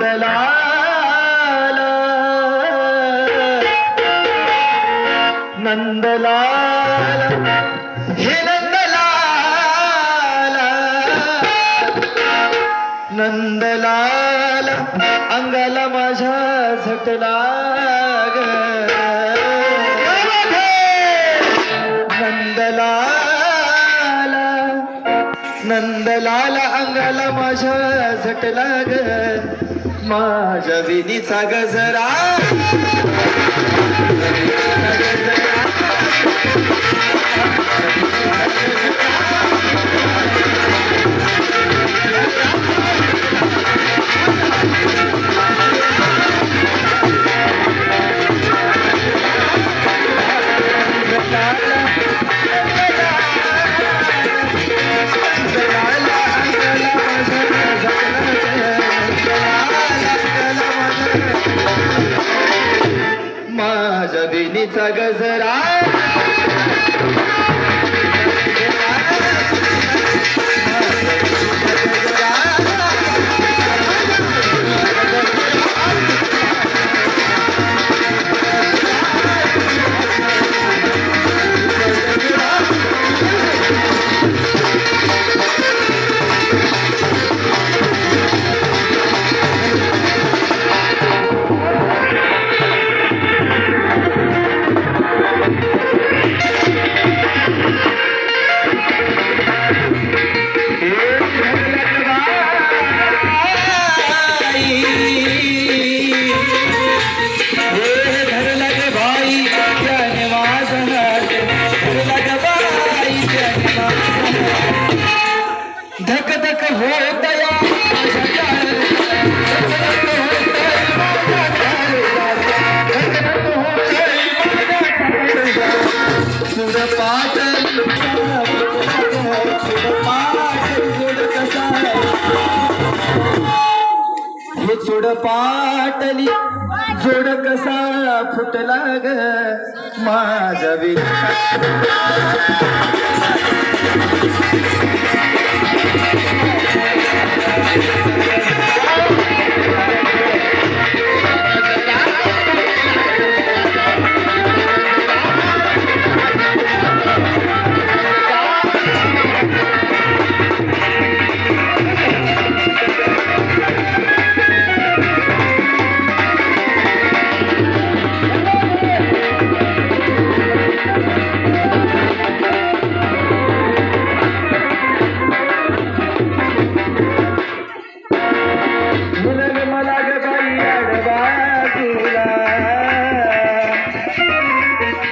बंदला नंदलाल. हे नंदलाल. नंदलाल अंगाला माझ्या झटला नंदलाल. नंदलाल अंगाला माझ्या झटला ग माझ्या विनीचा गजरा. माझ्या गजरा. धक धक होटल पाटली जोड कसा फुटला ग? माझा विचार.